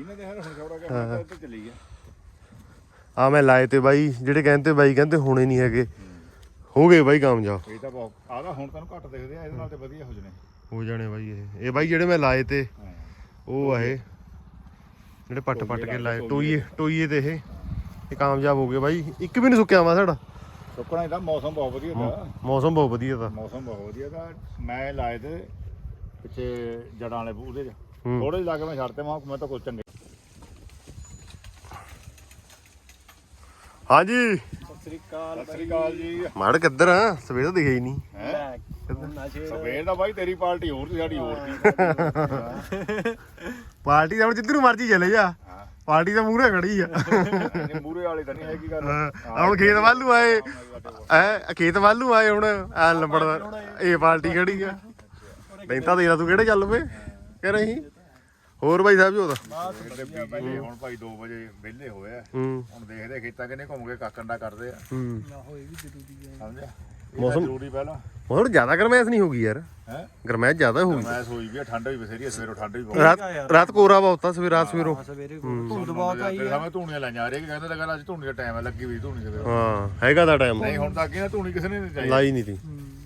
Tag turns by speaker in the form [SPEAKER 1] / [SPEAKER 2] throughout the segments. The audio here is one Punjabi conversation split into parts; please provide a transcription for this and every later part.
[SPEAKER 1] ਇਹਨਾਂ ਦੇ ਹਰ ਹੁਣ ਖਬਰਾਂ ਕਿ ਹੁਣ ਤਾਂ ਇੱਧਰ ਚੱਲੀ ਗਿਆ
[SPEAKER 2] ਆ ਮੈਂ ਲਾਏ ਤੇ ਬਾਈ ਜਿਹੜੇ ਕਹਿੰਦੇ ਬਾਈ ਕਹਿੰਦੇ ਹੋਣੇ ਨਹੀਂ ਹੈਗੇ। ਹੋ ਗਏ ਬਾਈ ਕਾਮਯਾਬ।
[SPEAKER 1] ਇਹ ਤਾਂ ਬਹੁਤ ਆਦਾ ਹੁਣ ਤੈਨੂੰ ਘੱਟ ਦਿਖਦੇ ਆ ਇਹਦੇ ਨਾਲ ਤੇ ਵਧੀਆ ਹੋ ਜਣੇ।
[SPEAKER 2] ਹੋ ਜਾਣੇ ਬਾਈ ਇਹ। ਇਹ ਬਾਈ ਜਿਹੜੇ ਮੈਂ ਲਾਏ ਤੇ ਉਹ ਆ ਇਹ। ਜਿਹੜੇ ਪੱਟ ਪੱਟ ਕੇ ਲਾਏ ਟੋਈਏ ਟੋਈਏ ਤੇ ਇਹ। ਇਹ ਕਾਮਯਾਬ ਹੋ ਗਏ ਬਾਈ। ਇੱਕ ਵੀ ਨਹੀਂ ਸੁੱਕਿਆ ਵਾ ਸਾਡਾ।
[SPEAKER 1] ਸੁੱਕਣਾ ਇਹਦਾ ਮੌਸਮ ਬਹੁਤ ਵਧੀਆ ਦਾ।
[SPEAKER 2] ਮੌਸਮ ਬਹੁਤ ਵਧੀਆ ਦਾ।
[SPEAKER 1] ਮੌਸਮ ਬਹੁਤ ਵਧੀਆ ਦਾ। ਮੈਂ ਲਾਏ ਤੇ ਪਿੱਛੇ ਜੜਾਂ ਵਾਲੇ ਉਹਦੇ ਚ। ਥੋੜੇ ਜਿਹਾ ਲਾ ਕੇ ਮੈਂ ਛੱਡਤੇ ਮੈਂ ਤਾਂ ਕੁਝ ਚੰਗੇ
[SPEAKER 2] ਹਾਂਜੀ।
[SPEAKER 3] ਸਤਿ ਸ੍ਰੀ ਅਕਾਲ
[SPEAKER 1] ਸਤਿ ਸ੍ਰੀ ਅਕਾਲ ਜੀ।
[SPEAKER 2] ਮਾੜ ਕਿੱਧਰ ਆ? ਸਵੇਰ ਤਾਂ ਦਿਖਿਆ ਹੀ? ਨਹੀਂ
[SPEAKER 1] ਹੈ
[SPEAKER 3] ਨਸ਼ੇ
[SPEAKER 1] ਸਵੇਰ ਦਾ ਬਾਈ ਤੇਰੀ ਪਾਰਟੀ ਹੋਰ ਸੀ ਸਾਡੀ ਹੋਰ ਸੀ।
[SPEAKER 2] ਪਾਰਟੀ ਤਾਂ ਹੁਣ ਜਿੱਧਰ ਨੂੰ ਮਰਜ਼ੀ ਚਲੇ ਜਾ। ਪਾਰਟੀ ਤਾਂ ਮੂਹਰੇ ਖੜੀ ਆ।
[SPEAKER 1] ਮੂਰੇ ਵਾਲੀ ਤਾਂ ਨਹੀਂ ਹੈਗੀ ਗੱਲ।
[SPEAKER 2] ਹੁਣ ਖੇਤ ਵੱਲ ਨੂੰ ਆਏ। ਐ ਖੇਤ ਵੱਲ ਨੂੰ ਆਏ ਹੁਣ। ਐ ਲੰਬੜਦਾ ਇਹ ਪਾਰਟੀ ਖੜੀ ਆ। ਨਹੀਂ ਤਾਂ ਦੇਖ ਤੂੰ ਕਿਹੜੇ ਚੱਲ ਪਏ? ਕਿ ਨਹੀਂ ਹੋਰ ਬਾਈ ਸਾਹਿਬ ਜੀ ਉਹਦਾ
[SPEAKER 1] ਕਹਿੰਦੇ ਬੀਜੇ ਹੁਣ ਭਾਈ 2 ਵਜੇ ਵਿਹਲੇ ਹੋਏ ਆ।
[SPEAKER 2] ਹੂੰ।
[SPEAKER 1] ਹੁਣ ਦੇਖਦੇ ਖੇਤਾਂ ਕਿਨੇ ਘੁੰਮ ਕੇ ਕਾਕੰਡਾ ਕਰਦੇ ਆ।
[SPEAKER 2] ਹੂੰ।
[SPEAKER 3] ਨਾ ਹੋਏ ਵੀ ਜ਼ਰੂਰੀ ਹੈ
[SPEAKER 1] ਸਮਝਿਆ?
[SPEAKER 2] ਮੌਸਮ-
[SPEAKER 1] ਮੌਸਮ ਜ਼ਰੂਰੀ ਪਹਿਲਾਂ।
[SPEAKER 2] ਹੁਣ ਜ਼ਿਆਦਾ ਗਰਮੈਸ਼ ਨਹੀਂ ਹੋਗੀ ਯਾਰ।
[SPEAKER 1] ਹੈ?
[SPEAKER 2] ਗਰਮੈਸ਼ ਜ਼ਿਆਦਾ ਹੋਗੀ
[SPEAKER 1] ਮੈਂ ਸੋਈ ਵੀ ਆ, ਠੰਡ ਵੀ ਬਥੇਰੀ ਆ, ਸਵੇਰੋਂ ਠੰਡ ਵੀ ਬਹੁਤ
[SPEAKER 2] ਰਾਤ ਰਾਤ ਕੋਰਾ ਬਹੁਤ ਆ ਸਵੇਰ ਰਾਤ ਸਵੇਰੋਂ।
[SPEAKER 3] ਹਾਂ। ਸਵੇਰੇ ਧੁੰਦ ਬਹੁਤ ਆਈ
[SPEAKER 1] ਤੇ ਸਾਵੇਂ ਧੂਣੀਆਂ ਲਾਈਆਂ ਆ ਰਹੀ ਕਹਿੰਦੇ ਲੱਗਾ ਅੱਜ ਧੂਣੀ ਦਾ ਟਾਈਮ ਹੈ ਲੱਗੀ ਵੀ ਧੂਣੀ ਸਵੇਰ।
[SPEAKER 2] ਹਾਂ ਹੈਗਾ ਦਾ ਟਾਈਮ
[SPEAKER 1] ਨਹੀਂ ਹੁਣ ਤਾਂ ਅੱਗੇ ਨਾ ਧੂਣੀ ਕਿਸੇ ਨੇ ਨਹੀਂ ਚਾਹੀਦੀ
[SPEAKER 2] ਲਾਈ ਨਹੀਂ ਤੀ।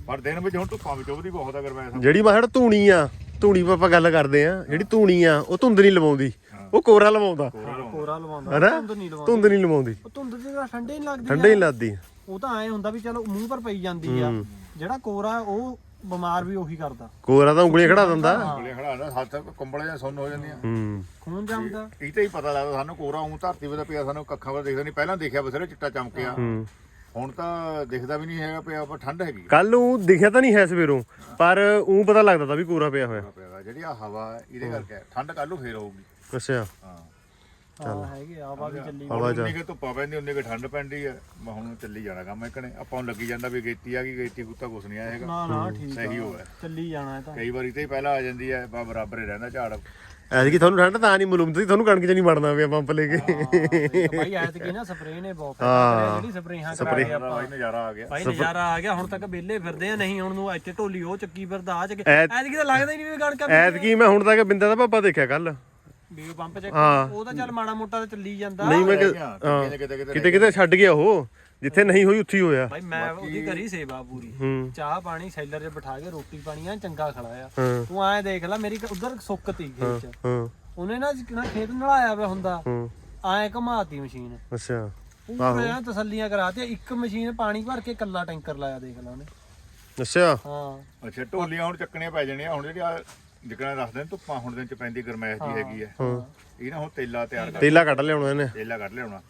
[SPEAKER 1] ਪਰ ਦਿਨ ਵਿੱਚ ਹੁਣ ਧੁੱਪਾਂ ਵਿੱਚ ਉਹਦੀ ਬਹੁਤ ਅਗਰ ਮੈਂ
[SPEAKER 2] ਜਿਹੜੀ ਮਾਹੜ ਧੂਣੀ ਆ ਧੂਣੀ ਪਾ ਆਪਾਂ ਗੱਲ ਕਰਦੇ ਆ ਜਿਹੜੀ ਧੂਣੀ ਆ ਉਹ ਧੁੰਦ ਨਹੀਂ ਲਵਾਉਂਦੀ। ਉਹ ਕੋਰਾ ਲਵਾਉਂਦਾ।
[SPEAKER 3] ਕੋਰਾ ਲਵਾਉਂਦਾ।
[SPEAKER 2] ਹੈਨਾ?
[SPEAKER 3] ਧੁੰਦ ਨਹੀਂ ਲਵਾਉਂਦਾ।
[SPEAKER 2] ਧੁੰਦ ਨਹੀਂ ਲਵਾਉਂਦੀ।
[SPEAKER 3] ਉਹ ਧੁੰਦ ਤੇ ਤਾਂ ਠੰਡੇ ਨਹੀਂ ਲੱਗਦੀ
[SPEAKER 2] ਠੰਡੇ ਨਹੀਂ ਲੱਗਦੀ।
[SPEAKER 3] ਉਹ ਤਾਂ ਐ ਹੁੰਦਾ ਵੀ ਚਲੋ ਮੂੰਹ ਪਰ ਪਈ ਜਾਂਦੀ ਆ। ਜਿਹੜਾ ਕੋਰਾ ਉਹ ਬਿਮਾਰ ਵੀ ਉਹੀ ਕਰਦਾ।
[SPEAKER 2] ਕੋਰਾ ਤਾਂ ਉਂਗਲੀਆਂ ਖੜਾ ਦਿੰਦਾ।
[SPEAKER 1] ਕੋਲੇ ਖੜਾ ਨਾ ਹੱਥ ਕੰਬਲੇ ਜਾਂ ਸੁੰਨ ਹੋ ਜਾਂਦੀਆਂ।
[SPEAKER 2] ਹੂੰ।
[SPEAKER 3] ਖੂਨ ਜੰਮਦਾ।
[SPEAKER 1] ਇਹ ਤਾਂ ਹੀ ਪਤਾ ਲੱਗਦਾ ਸਾਨੂੰ ਕੋਰਾ ਉਂ ਧਰਤੀ 'ਤੇ ਪਿਆ ਸਾਨੂੰ ਕੱਖਾਂ 'ਤੇ ਦਿਖਦਾ ਨਹੀਂ। ਪਹਿਲਾਂ ਦੇਖਿਆ ਬਸਰੇ ਚਿੱਟਾ ਚਮਕਿਆ।
[SPEAKER 2] ਹੂੰ।
[SPEAKER 1] ਹੁਣ ਤਾਂ ਦਿਖਦਾ ਵੀ ਨਹੀਂ ਹੈਗਾ ਪਿਆ ਪਰ ਠੰਡ ਹੈਗੀ
[SPEAKER 2] ਕੱਲ ਨੂੰ ਦਿਖਿਆ ਤਾਂ ਨਹੀਂ ਹੈ ਸਵੇਰੋਂ ਪਰ ਉਹ ਪਤਾ ਲੱਗਦਾ ਤਾਂ ਵੀ ਕੋਰਾ ਪਿਆ ਹੋਇਆ।
[SPEAKER 1] ਜਿਹੜੀ ਆ ਹਵਾ ਇਹਦੇ ਕਰਕੇ ਹੈ। ਠੰਡ ਕੱਲ ਨੂੰ ਫੇਰ ਹੋਊਗੀ।
[SPEAKER 2] ਅੱਛਾ।
[SPEAKER 1] ਹਾਂ।
[SPEAKER 3] ਹਾਂ ਹੈਗੇ ਆਵਾ ਵੀ ਚੱਲੀ
[SPEAKER 2] ਹਵਾ ਚ
[SPEAKER 1] ਉਨੀ ਕਿ ਧੁੱਪਾ ਪੈਂਦੀ ਉਨੀ ਕਿ ਠੰਡ ਪੈਂਦੀ ਹੈ ਮੈਂ ਹੁਣ ਚੱਲੀ ਜਾਣਾ ਕੰਮ ਇੱਕਣੇ। ਆਪਾਂ ਨੂੰ ਲੱਗੀ ਜਾਂਦਾ ਵੀ ਗੇਤੀ ਆ ਗਈ ਗੇਤੀ ਕੁੱਤਾ ਕੁਛ ਨਹੀਂ ਆਇਆ ਹੈਗਾ।
[SPEAKER 3] ਨਾ ਨਾ ਠੀਕ
[SPEAKER 1] ਸਹੀ
[SPEAKER 3] ਆ।
[SPEAKER 1] ਹੋਇਆ
[SPEAKER 3] ਚੱਲੀ ਜਾਣਾ ਇਹ ਤਾਂ।
[SPEAKER 1] ਕਈ ਵਾਰੀ ਤੇ ਹੀ ਪਹਿਲਾਂ ਆ ਜਾਂਦੀ ਹੈ ਬਾ ਬਰਾਬਰ ਹੀ ਰਹਿੰਦਾ ਝਾੜ।
[SPEAKER 2] ਐਤਕੀ ਤੁਹਾਨੂੰ ਠੰਡ ਤਾਂ ਨਹੀਂ ਮਾਲੂਮ ਤੀ ਤੁਹਾਨੂੰ ਕਣਕ ਚ ਨਹੀਂ ਵੜਨਾ ਪਿਆ ਪੰਪ ਲੈ ਕੇ।
[SPEAKER 3] ਭਾਈ ਐਤਕੀ ਨਾ ਸਪਰੇਅ ਨੇ ਬਹੁਤ ਕਰਿਆ ਜਿਹੜੀ ਸਪਰੇਹਾਂ ਕਰਾ ਰਹੇ ਆਪਾਂ।
[SPEAKER 1] ਭਾਈ ਨਜ਼ਾਰਾ ਆ ਗਿਆ।
[SPEAKER 3] ਭਾਈ ਨਜ਼ਾਰਾ ਆ ਗਿਆ ਹੁਣ ਤੱਕ ਵਿਹਲੇ ਫਿਰਦੇ ਆ ਨਹੀਂ ਹੁਣ ਨੂੰ ਇੱਥੇ ਢੋਲੀ ਉਹ ਚੱਕੀ ਫਿਰਦਾ ਆ ਚੱਕੀ।
[SPEAKER 2] ਐਤ-
[SPEAKER 3] ਐਤਕੀ ਤਾਂ ਲੱਗਦਾ ਹੀ ਨਹੀਂ ਵੀ ਕਣਕਾਂ
[SPEAKER 2] ਐਤਕੀ ਮੈਂ ਹੁਣ ਤੱਕ ਬਿੰਦਾ ਦਾ ਪਾਪਾ ਦੇਖਿਆ ਕੱਲ
[SPEAKER 3] ਵੀ ਪੰਪ ਚੱਕ
[SPEAKER 2] ਹਾਂ।
[SPEAKER 3] ਉਹ ਤਾਂ ਚੱਲ ਮਾੜਾ ਮੋਟਾ ਤਾਂ ਚੱਲੀ ਜਾਂਦਾ।
[SPEAKER 2] ਨਹੀਂ ਮੈਂ ਕਿ-
[SPEAKER 1] ਕਿਤੇ ਕਿਤੇ
[SPEAKER 2] ਛੱਡ ਗਿਆ ਉਹ। ਜਿੱਥੇ ਨਹੀਂ ਹੋਈ ਉੱਥੇ ਹੀ ਹੋਇਆ।
[SPEAKER 3] ਭਾਈ ਮੈਂ ਉਹਦੀ ਕਰੀ ਸੇਵਾ ਪੂਰੀ।
[SPEAKER 2] ਹੂੰ।
[SPEAKER 3] ਚਾਹ ਪਾਣੀ ਸੈਲਰ 'ਚ ਬਿਠਾ ਕੇ ਰੋਟੀ ਪਾਣੀ ਆ ਚੰਗਾ ਖਲਾਇਆ
[SPEAKER 2] ਹਾਂ।
[SPEAKER 3] ਤੂੰ ਐਂ ਦੇਖ ਲੈ ਮੇਰੀ ਉਧਰ ਸੁੱਕ ਤੀ ਖੇਤ 'ਚ।
[SPEAKER 2] ਹਾਂ।
[SPEAKER 3] ਉਹਨੇ ਨਾ ਜਿਕਣਾ ਖੇਤ ਨਲਾਇਆ ਪਿਆ ਹੁੰਦਾ
[SPEAKER 2] ਹੂੰ।
[SPEAKER 3] ਐਂ ਘਮਾਤੀ ਮਸ਼ੀਨ।
[SPEAKER 2] ਅੱਛਾ।
[SPEAKER 3] ਪੂਰੇ ਐਂ ਤਸੱਲੀਆਂ ਕਰਾਤੀਆਂ ਇੱਕ ਮਸ਼ੀਨ ਪਾਣੀ ਭਰ ਕੇ ਕੱਲਾ ਟੈਂਕਰ ਲਾਇਆ ਦੇਖ ਲੈ ਉਹਨੇ।
[SPEAKER 2] ਅੱਛਾ।
[SPEAKER 3] ਹਾਂ।
[SPEAKER 1] ਅੱਛਾ ਢੋਲੀਆਂ ਹੁਣ ਚੱਕਣੀਆਂ ਪੈ ਜਾਣੀਆਂ ਹੁਣ ਜਿਹੜੀ ਆ ਜਿਕਣਾ ਦੱਸਦੇ ਨੇ ਧੁੱਪਾਂ ਹੁਣ ਦਿਨ ਚ ਪੈਂਦੀ ਗਰਮੈਸ਼ ਦੀ ਹੈਗੀ ਹੈ। ਇਹ ਨਾ ਹੁਣ ਤੇਲਾ ਤਿਆਰ ਕਰ
[SPEAKER 2] ਤੇਲਾ ਕੱਢ ਲਿਆਉਣਾ ਇਹਨੇ।
[SPEAKER 1] ਤੇਲਾ ਕੱਢ ਲਿਆਉਣਾ।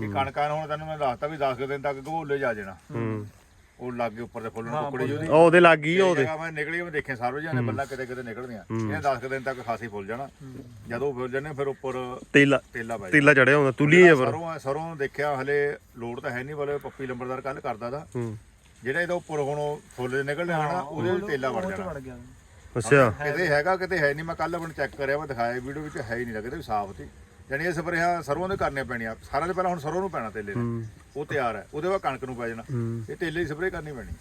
[SPEAKER 1] ਇਹ ਕਣਕਾਂ ਨੂੰ ਹੁਣ ਤੈਨੂੰ ਮੈਂ ਦੱਸਤਾ ਵੀ 10 ਕੁ ਦਿਨ ਤੱਕ ਘੋਲੇ ਜਾ ਜਾਣਾ।
[SPEAKER 2] ਹੂੰ।
[SPEAKER 1] ਉਹ ਲਾਗੇ ਉੱਪਰ ਤੇ ਫੁੱਲਣ ਟੁਕੜੀ ਉਹਦੀ
[SPEAKER 2] ਉਹ ਉਹਦੇ ਲੱਗ ਗਈ ਉਹਦੇ।
[SPEAKER 1] ਜਗ੍ਹਾ ਮੈਂ ਨਿਕਲੀ ਮੈਂ ਦੇਖਿਆ ਸਾਰੇ ਜਾਨੇ ਬੱਲਾ ਕਿਤੇ ਕਿਤੇ ਨਿਕਲਦੀਆਂ ਇਹ 10 ਕੁ ਦਿਨ ਤੱਕ ਖਾਸੀ ਫੁੱਲ ਜਾਣਾ। ਜਦੋਂ ਫੁੱਲ ਜਾਣੇ ਫਿਰ ਉੱਪਰ
[SPEAKER 2] ਤੇਲਾ
[SPEAKER 1] ਤੇਲਾ ਪੈ
[SPEAKER 2] ਤੇਲਾ ਚੜਿਆ ਹੁੰਦਾ ਤੁਲੀ ਹੈ ਪਰ।
[SPEAKER 1] ਸਰੋਂ ਸਰੋਂ ਦੇਖਿਆ ਹਲੇ ਲੋਡ ਤਾਂ ਹੈ ਨਹੀਂ ਬਲੇ ਪੱਪੀ ਲੰਬਰਦਾਰ ਕੱਲ ਕਰਦਾ ਦਾ
[SPEAKER 2] ਹੂੰ।
[SPEAKER 1] ਜਿਹੜਾ ਇਹਦਾ ਉੱਪਰ ਹੁਣ ਫੁੱਲ ਨਿਕਲਣੇ ਹਨਾ ਉਹਦੇ ਤੇਲਾ ਵੜ ਜਾਣਾ।
[SPEAKER 2] ਅੱਛਾ।
[SPEAKER 1] ਕਿਤੇ ਹੈਗਾ ਕਿਤੇ ਹੈ ਨਹੀਂ ਮੈਂ ਕੱਲ ਆਪਣ ਚੈੱਕ ਕਰਿਆ ਮੈਂ ਦਿਖਾਇਆ ਵੀਡੀਓ ਵਿੱਚ ਹੈ ਹੀ ਨਹੀਂ ਲੱਗਦਾ ਵੀ ਸਾਫ਼ ਸੀ ਯਾਨੀ ਇਹ ਸਪਰੇਹਾਂ ਸਰੋਂ ਦੇ ਕਰਨੇ ਪੈਣੀਆਂ ਸਾਰਿਆਂ ਤੋਂ ਪਹਿਲਾਂ ਹੁਣ ਸਰੋਂ ਨੂੰ ਪੈਣਾ ਤੇਲੇ ਨੂੰ ਉਹ ਤਿਆਰ ਹੈ। ਉਹਦੇ ਬਾਅਦ ਕਣਕ ਨੂੰ ਪੈ ਜਾਣਾ। ਇਹ ਤੇਲੇ ਦੀ ਸਪਰੇਅ ਕਰਨੀ ਪੈਣੀ।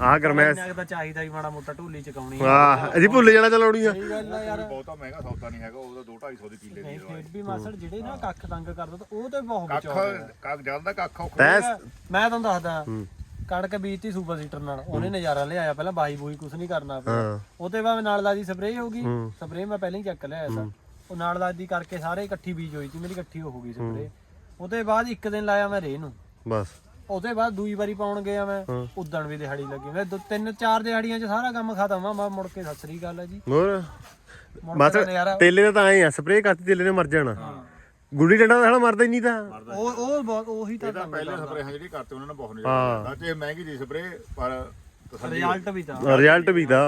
[SPEAKER 2] ਆਹ ਗਰਮੈਸ।
[SPEAKER 3] ਕੁ ਤਾਂ ਚਾਹੀਦਾ ਹੀ ਮਾੜਾ ਮੋਟਾ ਢੋਲੀ ਚਕਾਉਣੀ ਆ।
[SPEAKER 2] ਵਾਹ ਅਸੀਂ ਭੁੱਲ ਜਾਣਾ ਚਲਾਉਣੀ ਆ।
[SPEAKER 3] ਸਹੀ ਗੱਲ ਆ ਯਾਰ।
[SPEAKER 1] ਬਹੁਤਾ ਮਹਿੰਗਾ ਸੌਦਾ ਨਹੀਂ ਹੈਗਾ ਉਹਦਾ 2 250 ਦੀ ਕਿੱਲੇ ਦੀ
[SPEAKER 3] ਫੇਰ ਵੀ ਮਾਸੜ ਜਿਹੜੇ ਨਾ ਕੱਖ ਤੰਗ ਕਰਦਾ ਤਾਂ ਉਹ ਤੇ ਬਹੁਤ
[SPEAKER 1] ਕੱਖ
[SPEAKER 3] ਬਚਾਉਂਦਾ
[SPEAKER 1] ਕੱਖ ਜਾਂਦਾ ਕੱਖ ਔਖਾ
[SPEAKER 3] ਮੈਂ ਤੁਹਾਨੂੰ ਦੱਸਦਾ ਕਣਕ ਬੀਜਤੀ ਸੁਪਰ ਸੀਟਰ ਨਾਲ। ਉਹਨੇ ਨਜ਼ਾਰਾ ਲਿਆਇਆ ਪਹਿਲਾਂ ਬਾਈ ਬੂਈ ਕੁਝ ਨਹੀਂ ਕਰਨਾ ਪਿਆ। ਉਹਦੇ ਬਾਅਦ ਨਾਲ ਲਾਦੀ ਸਪਰੇਅ ਹੋ ਗਈ। ਸਪਰੇਅ ਮੈਂ ਪਹਿਲਾਂ ਹੀ ਚੱਕ ਲਿਆਇਆ ਸੀ ਉਹ ਨਾਲ ਲਾਦੀ ਕਰਕੇ ਸਾਰੇ ਇਕੱਠੀ ਬੀਜ ਹੋਈ ਸੀ ਮੇਰੀ ਇਕੱਠੀ ਹੋ ਗਈ ਸਪਰੇਅ ਉਹਦੇ ਬਾਅਦ ਇੱਕ ਦਿਨ ਲਾਇਆ ਮੈਂ ਰੇ ਨੂੰ।
[SPEAKER 2] ਬਸ।
[SPEAKER 3] ਉਹਦੇ ਬਾਅਦ ਦੂਈ ਵਾਰੀ ਪਾਉਣ ਗਿਆ ਮੈਂ ਉਦਣ ਵੀ ਦਿਹਾੜੀ ਲੱਗੀ। ਮੈਂ ਦੋ ਤਿੰਨ ਚਾਰ ਦਿਹਾੜੀਆਂ 'ਚ ਸਾਰਾ ਕੰਮ ਖਤਮ ਆ ਮੈਂ ਮੁੜ ਕੇ ਸਤਿ ਸ੍ਰੀ ਅਕਾਲ ਆ ਜੀ।
[SPEAKER 2] ਹੋਰ? ਬਸ ਤੇਲੇ ਦਾ ਤਾਂ ਐ ਆ ਸਪਰੇਅ ਕਰਤੀ ਤੇਲੇ ਨੇ ਮਰ ਜਾਣਾ। ਗੁੱਡੀ ਡੰਡਾ ਤਾਂ ਸਾਲਾ ਮਰਦਾ ਹੀ ਨਹੀਂ ਤਾਂ।
[SPEAKER 3] ਉਹ ਉਹ ਬਹੁਤ ਉਹੀ ਤਾਂ
[SPEAKER 1] ਇਹਦਾ ਪਹਿਲੇ ਸਪਰੇਹਾਂ ਜਿਹੜੀ ਕਰਤੇ ਉਹਨਾਂ ਨੇ ਬਹੁਤ ਨਜ਼ਾਰਾ ਦਿੱਤਾ ਤੇ ਮਹਿੰਗੀ ਦੀ ਸਪਰੇਅ ਪਰ
[SPEAKER 3] ਰਿਜ਼ਲਟ ਵੀ ਤਾਂ।
[SPEAKER 2] ਰਿਜ਼ਲਟ ਵੀ ਦਾ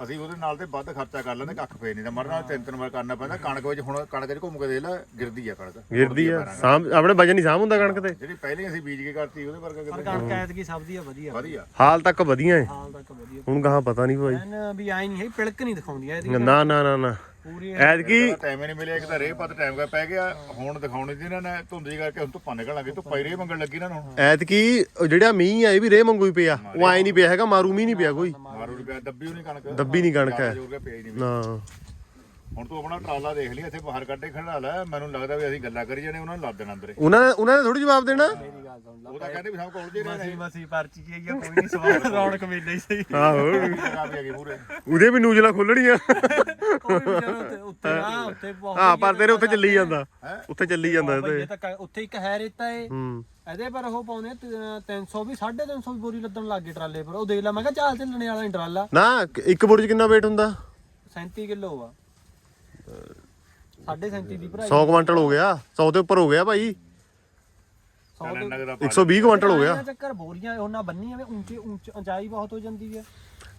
[SPEAKER 1] ਅਸੀਂ ਉਹਦੇ ਨਾਲ ਤੇ ਵੱਧ ਖਰਚਾ ਕਰ ਲੈਂਦੇ ਕੱਖ ਫੇਰ ਨਹੀਂ ਤਾਂ ਮਰਨਾ ਤਿੰਨ ਤਿੰਨ ਵਾਰ ਕਰਨਾ ਪੈਂਦਾ ਕਣਕ ਵਿੱਚ ਹੁਣ ਕਣਕ 'ਚ ਘੁੰਮ ਕੇ ਦੇ ਲੈ ਗਿਰਦੀ ਆ ਕਣਕ।
[SPEAKER 2] ਗਿਰਦੀ ਆ ਸਾਮ ਆਪਣੇ ਵਜਨ ਨਹੀਂ ਸਾਮ ਹੁੰਦਾ ਕਣਕ ਤੇ।
[SPEAKER 1] ਜਿਹੜੀ ਪਹਿਲੇ ਅਸੀਂ ਬੀਜ ਕੇ ਕਰਤੀ ਉਹਦੇ ਵਰਗਾ
[SPEAKER 3] ਪਰ
[SPEAKER 1] ਕਿਤੇ
[SPEAKER 3] ਕਣਕ ਐਤਕੀ ਦੀ ਆ ਵਧੀਆ।
[SPEAKER 1] ਵਧੀਆ।
[SPEAKER 2] ਹਾਲ ਤੱਕ ਵਧੀਆ ਏ।
[SPEAKER 3] ਹਾਲ ਤੱਕ ਵਧੀਆ।
[SPEAKER 2] ਹੁਣ ਕਹਾ ਪਤਾ ਨਹੀਂ ਭਾਈ।
[SPEAKER 3] ਐਨ ਵੀ ਆਈ ਨਹੀਂ ਹੈ ਪਿਲਕ ਨਹੀਂ ਦਿਖਾਉਂਦੀ ਇਹਦੀ
[SPEAKER 2] ਨਾ ਨਾ ਨਾ ਨਾ।
[SPEAKER 3] ਪੂਰੀ
[SPEAKER 2] ਐਤਕੀ
[SPEAKER 1] ਟਾਈਮ ਹੀ ਨਹੀਂ ਮਿਲਿਆ ਇੱਕ ਤਾਂ ਰੇ ਪਤ ਟਾਈਮ ਕਾ ਪੈ ਗਿਆ ਹੁਣ ਦਿਖਾਉਣੀ ਸੀ ਇਹਨਾਂ ਨੇ ਧੁੰਦੀ ਕਰਕੇ ਹੁਣ ਧੁੱਪਾਂ ਨਿਕਲਣ ਲੱਗੀ ਧੁੱਪਾਂ ਹੀ ਰੇ ਮੰਗਣ ਲੱਗੀ ਇਹਨਾਂ ਨੂੰ।
[SPEAKER 2] ਐਤਕੀ ਉਹ ਜਿਹੜਾ ਮੀਂਹ ਆ ਇਹ ਵੀ ਰੇ ਮੰਗੂ ਹੀ ਪਿਆ ਉਹ ਐ ਨਹੀਂ ਪਿਆ ਹੈਗਾ ਮਾਰੂ ਮੀਂਹ ਨਹੀਂ ਪਿਆ ਕੋਈ।
[SPEAKER 1] ਰੁਪਿਆ ਦੱਬੀ ਹੋਣੀ ਕਣਕ।
[SPEAKER 2] ਦੱਬੀ ਨਹੀਂ ਕਣਕ। ਹੈ
[SPEAKER 1] ਪਿਆ ਹੀ ਨਹੀਂ
[SPEAKER 2] ਨਾ
[SPEAKER 1] ਹੁਣ ਤੂੰ ਆਪਣਾ ਟਰਾਲਾ ਦੇਖ ਲਈ ਇੱਥੇ ਬਾਹਰ ਕੱਢੇ ਖੜਾ ਲੈ। ਮੈਨੂੰ ਲੱਗਦਾ ਵੀ ਅਸੀਂ ਗੱਲਾਂ ਕਰੀ ਜਾਣੇ ਉਹਨਾਂ ਨੂੰ ਲਾ ਦੇਣਾ ਅੰਦਰੇ।
[SPEAKER 2] ਉਹਨਾਂ ਨੇ ਉਹਨਾਂ ਨੇ ਥੋੜੀ ਜਵਾਬ ਦੇਣਾ?
[SPEAKER 3] ਮੇਰੀ ਗੱਲ ਸੁਣ ਲਾ
[SPEAKER 1] ਉਹ ਤਾਂ ਕਹਿੰਦੇ ਵੀ ਸਭ ਕੋਲ ਜੇ ਰਹੇ
[SPEAKER 3] ਮਸੀ ਮਸੀ ਪਰਚੀ ਕੀ ਆ ਕੋਈ ਨਹੀਂ ਸਵਾਲ ਰੌਣਕ ਮੇਲਾ ਹੀ ਸਹੀ।
[SPEAKER 2] ਆਹੋ। ਉਹਦੇ ਵੀ ਨੂਜਲਾਂ ਖੋਲਣੀਆਂ।
[SPEAKER 3] ਕੋਈ ਵੀ ਚਲੋ ਉੱਤੇ ਨਾ ਉੱਤੇ ਬਹੁਤ
[SPEAKER 2] ਹਾਂ ਪਰ ਤੇਰੇ ਉੱਥੇ ਚੱਲੀ ਜਾਂਦਾ? ਉੱਥੇ ਚੱਲੀ ਜਾਂਦਾ
[SPEAKER 3] ਕ- ਉੱਥੇ। ਇੱਕ ਹੈ ਰੇਤਾ ਏ।
[SPEAKER 2] ਹੂੰ।
[SPEAKER 3] ਇਹਦੇ ਪਰ ਉਹ ਪਾਉਨੇ 300 ਵੀ 350 ਵੀ ਬੋਰੀ ਲੱਦਣ ਲੱਗ ਗਏ ਟਰਾਲੇ ਪਰ। ਉਹ ਦੇਖ ਲੈ ਮੈਂ ਕਿਹਾ ਚਾਲ ਚੱਲਣੇ ਵਾਲਾ ਟਰਾਲਾ
[SPEAKER 2] ਨਾ ਇੱਕ ਬੁਰਜ ਕਿੰਨਾ weight ਹੁੰਦਾ?
[SPEAKER 3] 37 ਕਿਲੋ ਆ। 37 ਦੀ ਭਰਾਈ।
[SPEAKER 2] 100 ਕੁਇੰਟਲ ਹੋ ਗਿਆ। 100 ਦੇ ਉੱਪਰ ਹੋ ਗਿਆ ਭਾਈ।
[SPEAKER 3] 100 ਦੇ
[SPEAKER 1] ਨਗਦਾ
[SPEAKER 2] 120 ਕੁਇੰਟਲ ਹੋ ਗਿਆ।
[SPEAKER 3] ਚੱਕਰ ਬੋਰੀਆਂ ਉਹਨਾਂ ਬੰਨੀਆਂ ਵੇ ਉੱਚੇ ਉੱਚ ਉਚਾਈ ਬਹੁਤ ਹੋ ਜਾਂਦੀ ਹੈ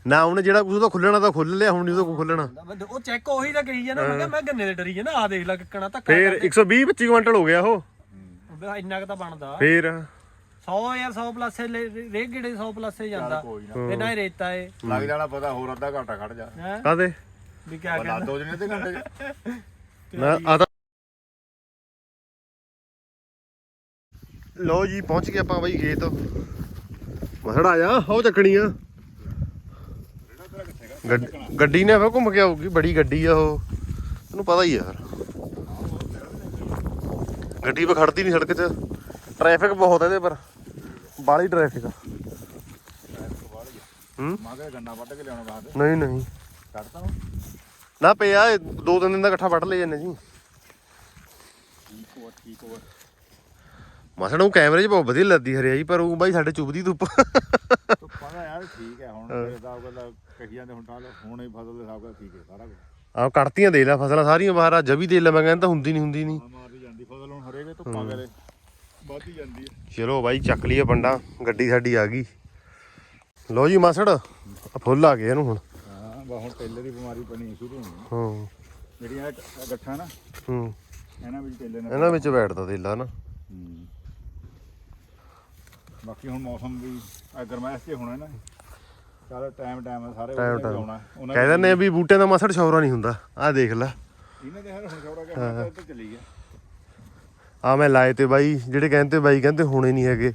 [SPEAKER 2] ਨਾ ਉਹਨੇ ਜਿਹੜਾ ਕੁਝ ਉਹਦਾ ਖੁੱਲਣਾ ਤਾਂ ਖੁੱਲ ਲਿਆ ਹੁਣ ਨਹੀਂ ਉਹਦਾ ਖੁੱਲਣਾ।
[SPEAKER 3] ਉਹ ਚੈੱਕ ਉਹੀ ਤਾਂ ਕਹੀ ਜਾਣਾ ਮੈਂ ਕਿਹਾ ਮੈਂ ਗੰਨੇ ਦੇ ਡਰੀ ਜਾਣਾ ਆ ਦੇਖ ਲੈ ਕਿੱਕਣਾ ਧੱਕਾ
[SPEAKER 2] ਫੇਰ 120 25 ਕੁਇੰਟਲ ਹੋ ਗਿਆ ਉਹ।
[SPEAKER 3] ਇੰਨਾ ਕੁ ਤਾਂ ਬਣਦਾ।
[SPEAKER 2] ਫੇਰ।
[SPEAKER 3] 100 ਯਾਰ 100 ਪਲੱਸ ਰੇ ਗੇੜੇ 100 ਪਲੱਸ ਜਾਂਦਾ।
[SPEAKER 1] ਕੋਈ ਨਾ।
[SPEAKER 3] ਤੇ ਨਾ ਹੀ ਰੇਤਾ ਏ।
[SPEAKER 1] ਲੱਗ ਜਾਣਾ ਪਤਾ ਹੋਰ ਅੱਧਾ ਘੰਟਾ ਖੜ ਜਾ।
[SPEAKER 2] ਕਾਦੇ
[SPEAKER 3] ਵੀ ਕਿਆ
[SPEAKER 1] ਲਾ
[SPEAKER 3] ਕਹਿੰਦਾ?
[SPEAKER 1] ਦੋ ਜਣੇ ਅੱਧੇ ਘੰਟੇ ਚ।
[SPEAKER 2] ਨਾ ਆ ਤਾਂ ਲੋ ਜੀ ਪਹੁੰਚ ਗਏ ਆਪਾਂ ਬਾਈ ਖੇਤ। ਮਸੜ ਆ ਜਾ ਹੋ ਚੱਕਣੀ ਆ। ਗੱਡ- ਗੱਡੀ ਨੇ ਫੇ ਘੁੰਮ ਕੇ ਆਊਗੀ ਬੜੀ ਗੱਡੀ ਆ ਉਹ। ਤੈਨੂੰ ਪਤਾ ਹੀ ਆ ਯਾਰ ਗੱਡੀ ਪੇ ਖੜਦੀ ਨਹੀਂ ਸੜਕ 'ਚ। ਟ੍ਰੈਫਿਕ ਬਹੁਤ ਹੈ ਇਹਦੇ ਪਰ। ਬਾਲੀ ਟ੍ਰੈਫਿਕ ਆ। ਹੂੰ?
[SPEAKER 1] ਮਾਂ ਕੇ ਗੰਨਾ ਵੱਢ ਕੇ ਲਿਆਉਣਾ ਬਾਹਰ
[SPEAKER 2] ਨਹੀਂ ਨਹੀਂ।
[SPEAKER 1] ਕੱਢਤਾ
[SPEAKER 2] ਨਾ ਪਿਆ ਇਹ ਦੋ ਤਿੰਨ ਦਿਨ ਦਾ ਇਕੱਠਾ ਵੱਢ ਲੈ ਜਾਂਦੇ ਜੀ।
[SPEAKER 1] ਠੀਕ ਹੋ ਠੀਕ ਹੋ
[SPEAKER 2] ਮਸੜ ਉਹ ਕੈਮਰੇ 'ਚ ਬਹੁਤ ਵਧੀਆ ਲੱਗਦੀ ਹਰਿਆਈ ਪਰ ਉਹ ਬਾਈ ਸਾਡੇ ਚੁੱਭਦੀ ਧੁੱਪ।
[SPEAKER 1] ਤੂੰ ਪਤਾ ਯਾਰ ਠੀਕ ਹੈ ਹੁਣ ਤੇਰੇ ਦਾ ਗੱਲ ਕਹੀ ਜਾਂਦੇ ਹੁਣ ਤਾਂ ਹੁਣ ਹੀ ਫਸਲ ਦੇ ਹਿਸਾਬ ਨਾਲ ਠੀਕ ਹੈ ਸਾਰਾ ਕੁਝ
[SPEAKER 2] ਆਹ ਕੱਟਤੀਆਂ ਦੇ ਲੈ ਫਸਲਾਂ ਸਾਰੀਆਂ ਬਾਹਰ ਆ ਜਵੀ ਦੇ ਲੈ ਮੈਂ ਕਹਿੰਦਾ ਹੁੰਦੀ ਨਹੀਂ ਹੁੰਦੀ ਨਹੀਂ।
[SPEAKER 1] ਮਾਰਦੀ ਜਾਂਦੀ ਫਸਲ ਹੁਣ ਹਰੇਕ ਧੁੱਪਾਂ ਵੇਲੇ ਵੱਧਦੀ ਜਾਂਦੀ ਹੈ।
[SPEAKER 2] ਚਲੋ ਬਾਈ ਚੱਕ ਲਈਏ ਬੰਡਾ ਗੱਡੀ ਸਾਡੀ ਆ ਗਈ। ਲੋ ਜੀ ਮਾਸੜ ਫੁੱਲ ਆ ਗਏ ਇਹਨੂੰ ਹੁਣ।
[SPEAKER 1] ਬਾ ਹੁਣ ਟੇਲੇ ਦੀ ਬਿਮਾਰੀ ਪਣੀ ਸ਼ੁਰੂ ਹੋਣੀ ਹੈ। ਜਿਹੜੀਆਂ ਇਹ ਗੱਠਾਂ ਨਾ
[SPEAKER 2] ਹੂੰ।
[SPEAKER 1] ਇਹਨਾਂ ਵਿੱਚ ਟੇਲੇ ਨਾਲ
[SPEAKER 2] ਇਹਨਾਂ ਵਿੱਚ ਬੈਠਦਾ ਤੇਲਾ ਨਾ।
[SPEAKER 1] ਹੂੰ। ਬਾਕੀ ਹੁਣ ਮੌਸਮ ਵੀ ਆ ਗਰਮੈਸ਼ ਤੇ ਹੋਣਾ ਨਾ। ਚੱਲ ਟਾਈਮ ਟਾਈਮ ਸਾਰੇ। ਆਉਣਾ। ਉਹਨਾਂ
[SPEAKER 2] ਕਹਿ ਦਿੰਦੇ ਆ ਵੀ ਬੂਟਿਆਂ ਦਾ ਮਾਸੜ ਸ਼ੌਰਾ ਨਹੀਂ ਹੁੰਦਾ। ਆਹ ਦੇਖ ਲੈ।
[SPEAKER 1] ਇਹਨਾਂ ਹੁਣ ਖਬਰਾਂ ਚਲੀ ਗਿਆ।
[SPEAKER 2] ਆ ਮੈਂ ਲਾਏ ਤੇ ਬਾਈ ਜਿਹੜੇ ਕਹਿੰਦੇ ਬਾਈ ਕਹਿੰਦੇ ਹੋਣੇ ਨਹੀਂ ਹੈਗੇ।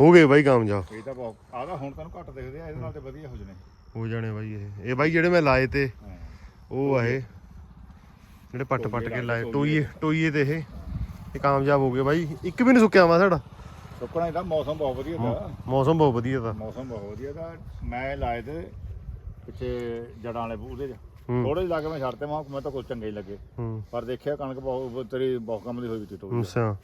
[SPEAKER 2] ਹੋ। ਗਏ ਬਾਈ ਕਾਮਯਾਬ।
[SPEAKER 1] ਇਹ ਤਾਂ ਬਹੁਤ ਆਦਾ ਹੁਣ ਤੈਨੂੰ ਘੱਟ ਦਿਖਦੇ ਆ ਇਹਦੇ ਨਾਲ ਤੇ ਵਧੀਆ ਹੋ ਜਣੇ।
[SPEAKER 2] ਹੋ ਜਾਣੇ ਬਾਈ ਇਹ। ਇਹ ਬਾਈ ਜਿਹੜੇ ਮੈਂ ਲਾਏ ਤੇ ਉਹ ਆ ਇਹ। ਜਿਹੜੇ ਪੱਟ ਪੱਟ ਕੇ ਲਾਏ ਟੋਈਏ ਟੋਈਏ ਤੇ ਇਹ। ਇਹ ਕਾਮਯਾਬ ਹੋ ਗਏ ਬਾਈ। ਇੱਕ ਵੀ ਨਹੀਂ ਸੁੱਕਿਆ ਵਾ ਸਾਡਾ।
[SPEAKER 1] ਸੁੱਕਣਾ ਇਹਦਾ ਮੌਸਮ ਬਹੁਤ ਵਧੀਆ ਦਾ।
[SPEAKER 2] ਮੌਸਮ ਬਹੁਤ ਵਧੀਆ ਦਾ।
[SPEAKER 1] ਮੌਸਮ ਬਹੁਤ ਵਧੀਆ ਦਾ। ਮੈਂ ਲਾਏ ਤੇ ਪਿੱਛੇ ਜੜਾਂ ਵਾਲੇ ਉਹਦੇ ਚ। ਥੋੜੇ ਜਿਹਾ ਲਾ ਕੇ ਮੈਂ ਛੱਡਤੇ ਮੈਂ ਮੈਂ ਤਾਂ ਕੁਝ ਚੰਗੇ ਹੀ ਲੱਗੇ। ਪਰ ਦੇਖਿਆ ਕਣਕ ਬਹੁਤ ਤੇਰੀ ਬਹੁਤ ਕੰਮ ਦੀ ਹੋਈ ਵੀ ਟੋਈ
[SPEAKER 2] ਅੱਛਾ।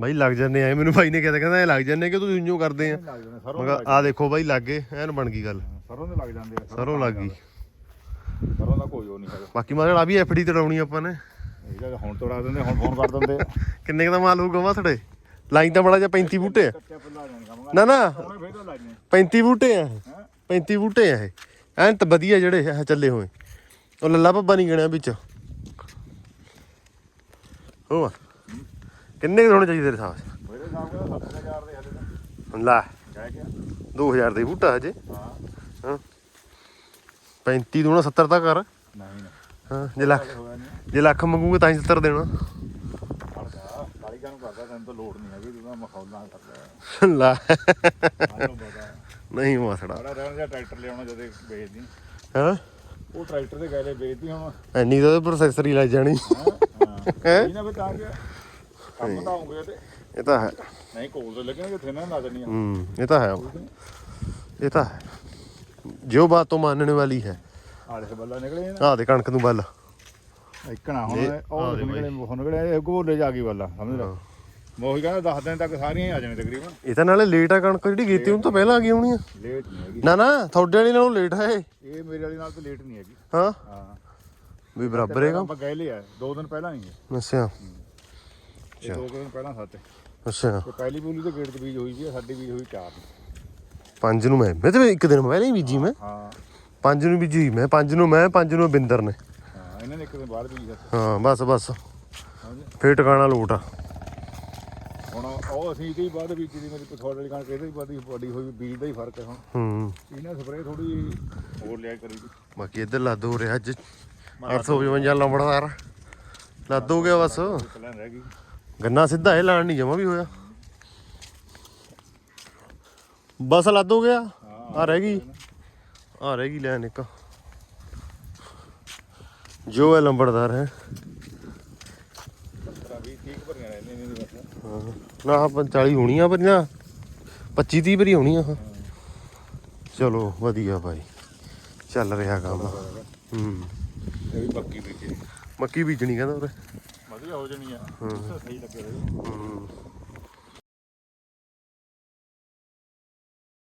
[SPEAKER 2] ਬਾਈ ਲੱਗ ਜਾਂਦੇ ਆ। ਮੈਨੂੰ ਭਾਈ ਨੇ ਕਿਹਾ ਕਹਿੰਦਾ ਇਹ ਲੱਗ ਜਾਂਦੇ ਕਿ ਤੁਸੀਂ ਇੰਜੋ ਕਰਦੇ ਆ।
[SPEAKER 1] ਲੱਗ ਜਾਣੇ ਸਰੋਂ
[SPEAKER 2] ਮਗਾ ਆ। ਦੇਖੋ ਬਾਈ ਲੱਗ ਗਏ ਐਨ ਬਣ ਗਈ ਗੱਲ।
[SPEAKER 1] ਸਰੋਂ ਦੇ ਲੱਗ ਜਾਂਦੇ ਆ
[SPEAKER 2] ਸਰੋਂ ਲੱਗ ਗਈ।
[SPEAKER 1] ਸਰੋਂ ਦਾ ਕੋਈ ਉਹ ਨਹੀਂ ਹੈਗਾ।
[SPEAKER 2] ਬਾਕੀ ਮਾਰੇ ਆ ਵੀ ਐਫਡੀ ਤੜਾਉਣੀ ਆਪਾਂ ਨੇ।
[SPEAKER 1] ਇਹਦਾ ਹੁਣ ਤੋੜਾ ਦਿੰਦੇ ਹੁਣ ਫੋਨ ਕਰ ਦਿੰਦੇ
[SPEAKER 2] ਕਿੰਨੇ ਦਾ ਮਾਲ ਹੋਊਗਾ ਮਾਸੜੇ ਲਾਈਨ ਤਾਂ ਬੜਾ ਜਿਹਾ 35 ਬੂਟੇ ਆ। ਨਾ ਨਾ।
[SPEAKER 1] ਉਹਨੇ ਫੇਰ ਤਾਂ ਲਾਈਨੇ
[SPEAKER 2] 35 ਬੂਟੇ ਆ। ਇਹ।
[SPEAKER 1] ਹੈ?
[SPEAKER 2] 35 ਬੂਟੇ ਆ ਇਹ। ਐਨ ਤਾਂ ਵਧੀਆ ਜਿਹੜੇ ਇਹ ਚੱਲੇ ਹੋਏ। ਉਹ ਲੱਲਾ ਪੱਬਾ ਨਹੀਂ ਗਣਿਆ ਵਿੱਚ। ਹੋ ਕਿੰਨੇ ਕੁ ਹੋਣੇ ਚਾਹੀਦੇ ਤੇਰੇ ਹਿਸਾਬ
[SPEAKER 1] ਮੇਰੇ ਹਿਸਾਬ ਨਾਲ 7000 ਦੇ ਹਲੇ ਤਾਂ।
[SPEAKER 2] ਨਾਲ ਲੈ।
[SPEAKER 1] ਕਹਿ ਗਿਆ।
[SPEAKER 2] 2000 ਦਾ ਹੀ ਬੂਟਾ ਹਜੇ।
[SPEAKER 1] ਹਾਂ।
[SPEAKER 2] ਹਾਂ। 35 ਦੂਣਾ 70 ਤਾਂ ਕਰ।
[SPEAKER 1] ਨਹੀਂ ਨਾ
[SPEAKER 2] ਹਾਂ ਜੇ ਲੱਖ
[SPEAKER 1] ਹੋਇਆ ਨਹੀਂ
[SPEAKER 2] ਜੇ ਲੱਖ ਮੰਗੂਗੇ ਤਾਂ ਹੀ 70 ਦੇਣਾ।
[SPEAKER 1] ਫੜਦਾ ਕਾਲੀ ਕਾਨੂੰ ਕਰਦਾ ਤੈਨੂੰ ਤਾਂ ਲੋੜ ਨਹੀਂ ਹੈਗੀ ਤੂੰ ਤਾਂ ਮਖੌਲਾਂ ਕਰਦਾ
[SPEAKER 2] ਲੈ।
[SPEAKER 1] ਮੈਨੂੰ ਪਤਾ
[SPEAKER 2] ਨਹੀਂ ਮਾਸੜਾ।
[SPEAKER 1] ਬੜਾ ਰਹਿਣ ਜਾਂ ਟਰੈਕਟਰ ਲਿਆਉਣਾ ਜਦੋਂ ਵੇਚਦੀ।
[SPEAKER 2] ਹਾਂ?
[SPEAKER 1] ਉਹ ਟਰੈਕਟਰ ਦੇ ਗਾਲੇ ਵੇਚਦੀ ਹੁਣ।
[SPEAKER 2] ਐਨੀ ਤਾਂ ਪ੍ਰੋਸੈਸਰ ਹੀ ਲੱਗ ਜਾਣੀ।
[SPEAKER 1] ਹਾਂ ਇਹਨਾਂ ਵਿੱਚ ਆ ਗਿਆ। ਕੰਮ ਤਾਂ ਆਉਂਗੇ ਤੇ।
[SPEAKER 2] ਇਹ ਤਾਂ ਹੈ।
[SPEAKER 1] ਨਹੀਂ ਕੋਲ ਤੇ ਲੱਗਣਗੇ ਇੱਥੇ ਨਾ ਲਾ ਦੇਣੀ
[SPEAKER 2] ਹੂੰ ਇਹ ਤਾਂ ਹੈ। ਇਹ ਤਾਂ ਹੈ। ਜੋ ਬਾਤ ਤੋਂ ਮਾਨਣੇ ਵਾਲੀ ਹੈ।
[SPEAKER 1] ਆਲੇ ਬੱਲਾ ਨਿਕਲੇ ਨਾ।
[SPEAKER 2] ਆਹ ਦੇ ਕਣਕ ਨੂੰ ਬੱਲ।
[SPEAKER 1] ਇਕਣਾ ਹੁਣ
[SPEAKER 2] ਇਹ-
[SPEAKER 1] ਉਹ
[SPEAKER 2] ਆਹ ਦੇ
[SPEAKER 1] ਨਿਕਲੇ ਉਹ ਨਿਕਲੇ ਇਹ ਗੋਲੇ ਜਾ ਗਈ ਬੱਲਾ ਸਮਝ ਲੈ। ਮੈਂ ਉਹੀ ਕਹਿੰਦਾ 10 ਦਿਨ ਤੱਕ ਸਾਰੀਆਂ ਹੀ ਆ ਜਾਣੇ ਤਕਰੀਬਨ।
[SPEAKER 2] ਇਹ ਤਾਂ ਨਾਲੇ ਲੇਟ ਆ ਕਣਕ ਜਿਹੜੀ ਕੀਤੀ ਹੁਣ ਤਾਂ ਪਹਿਲਾਂ ਆ ਗਈ ਹੋਣੀ ਆ।
[SPEAKER 1] ਲੇਟ ਨਹੀਂ ਹੈਗੀ।
[SPEAKER 2] ਨਾ ਨਾ ਤੁਹਾਡੇ ਵਾਲੀ ਨਾਲੋਂ ਲੇਟ ਹੈ ਇਹ।
[SPEAKER 1] ਇਹ ਮੇਰੇ ਵਾਲੀ ਨਾਲ ਤਾਂ ਲੇਟ ਨਹੀਂ ਹੈਗੀ।
[SPEAKER 2] ਹਾਂ।
[SPEAKER 1] ਹਾਂ।
[SPEAKER 2] ਵੀ ਬਰਾਬਰ ਹੈਗਾ।
[SPEAKER 1] ਆਪਾਂ ਗਏ ਲਿਆ ਦੋ ਦਿਨ ਪਹਿਲਾਂ ਨਹੀਂ ਹੈ।
[SPEAKER 2] ਅੱਛਾ।
[SPEAKER 1] ਇਹ ਦੋ ਕੁ ਦਿਨ ਪਹਿਲਾਂ ਤੇ
[SPEAKER 2] ਅੱਛਾ।
[SPEAKER 1] ਪਹਿਲੀ ਬੋਲੀ ਤੇ ਗੇਟ ਤੇ ਬੀਜ ਹੋਈ ਸੀ ਸਾਡੀ ਬੀਜ ਹੋਈ ਚਾਰ ਨੂੰ।
[SPEAKER 2] ਪੰਜ ਨੂੰ ਮੈਂ ਮੈਂ ਤੇ ਇੱਕ ਦਿਨ ਪਹਿਲਾਂ ਹੀ ਬੀਜੀ ਮੈਂ।
[SPEAKER 1] ਹਾਂ
[SPEAKER 2] ਪੰਜ ਨੂੰ ਬੀਜੀ ਮੈਂ ਪੰਜ ਨੂੰ ਮੈਂ ਪੰਜ ਨੂੰ ਬਿੰਦਰ ਨੇ।
[SPEAKER 1] ਹਾਂ ਇਹਨਾਂ ਨੇ ਇੱਕ ਦਿਨ ਬਾਅਦ ਬੀਜ ਦਿੱਤਾ
[SPEAKER 2] ਹਾਂ ਬਸ ਬਸ। ਫੇਰ ਟਿਕਾਣਾ ਲੋਟ ਆ।
[SPEAKER 1] ਹੁਣ ਉਹ ਅਸੀਂ ਇਹਦੇ ਹੀ ਬਾਅਦ ਬੀਜੀ ਦੀ ਮੇਰੀ ਪਥੋੜ ਵਾਲੀ ਕਣਕ ਇਹਦੇ ਹੀ ਬਾਅਦ ਹੀ ਬੜੀ ਹੋਈ ਬੀਜ ਦਾ ਹੀ ਫ਼ਰਕ ਹੈ ਹੁਣ।
[SPEAKER 2] ਹੂੰ।
[SPEAKER 1] ਇਹਨਾਂ ਸਪਰੇਅ ਥੋੜੀ ਹੋਰ ਲਿਆ ਕਰੀ ਦੀ।
[SPEAKER 2] ਬਾਕੀ ਇੱਧਰ ਲੱਦ ਹੋ ਰਿਹਾ ਅੱਜ। 855 ਲੰਬੜਦਾਰ। ਲੱਦ ਹੋ ਗਿਆ ਬਸ।
[SPEAKER 1] ਪਹਿਲਾਂ ਰਹਿ ਗਈ।
[SPEAKER 2] ਗੰਨਾ ਸਿੱਧਾ ਇਹ ਲਾਣ ਨਹੀਂ ਜਮਾ ਵੀ ਹੋਇਆ। ਬਸ ਲੱਦ ਹੋ ਗਿਆ? ਆ ਰਹਿ ਗਈ। ਆ ਰਹਿ ਗਈ ਲੈਣ ਇੱਕ। ਜੋ ਹੈ ਲੰਬੜਦਾਰ ਹੈ।
[SPEAKER 1] ਨੇ ਨਹੀਂ ਨਹੀਂ ਬਸ
[SPEAKER 2] ਹਾਂ। ਨਾ 45 ਹੋਣੀਆਂ ਪਰ ਨਾ 25 30 ਭਰੀ ਹੋਣੀਆਂ ਹਾਂ ਚਲੋ ਵਧੀਆ ਭਾਈ। ਚੱਲ ਰਿਹਾ ਕੰਮ। ਹੂੰ।
[SPEAKER 1] ਇਹ ਵੀ ਪੱਕੀ ਬੀਜੀ
[SPEAKER 2] ਮੱਕੀ ਬੀਜਣੀ ਕਹਿੰਦਾ ਉਹਦੇ
[SPEAKER 1] ਵਧੀਆ ਹੋ ਜਾਣੀ ਆ। ਸਹੀ ਲੱਗੇ ਰਹੇ।
[SPEAKER 2] ਹੂੰ।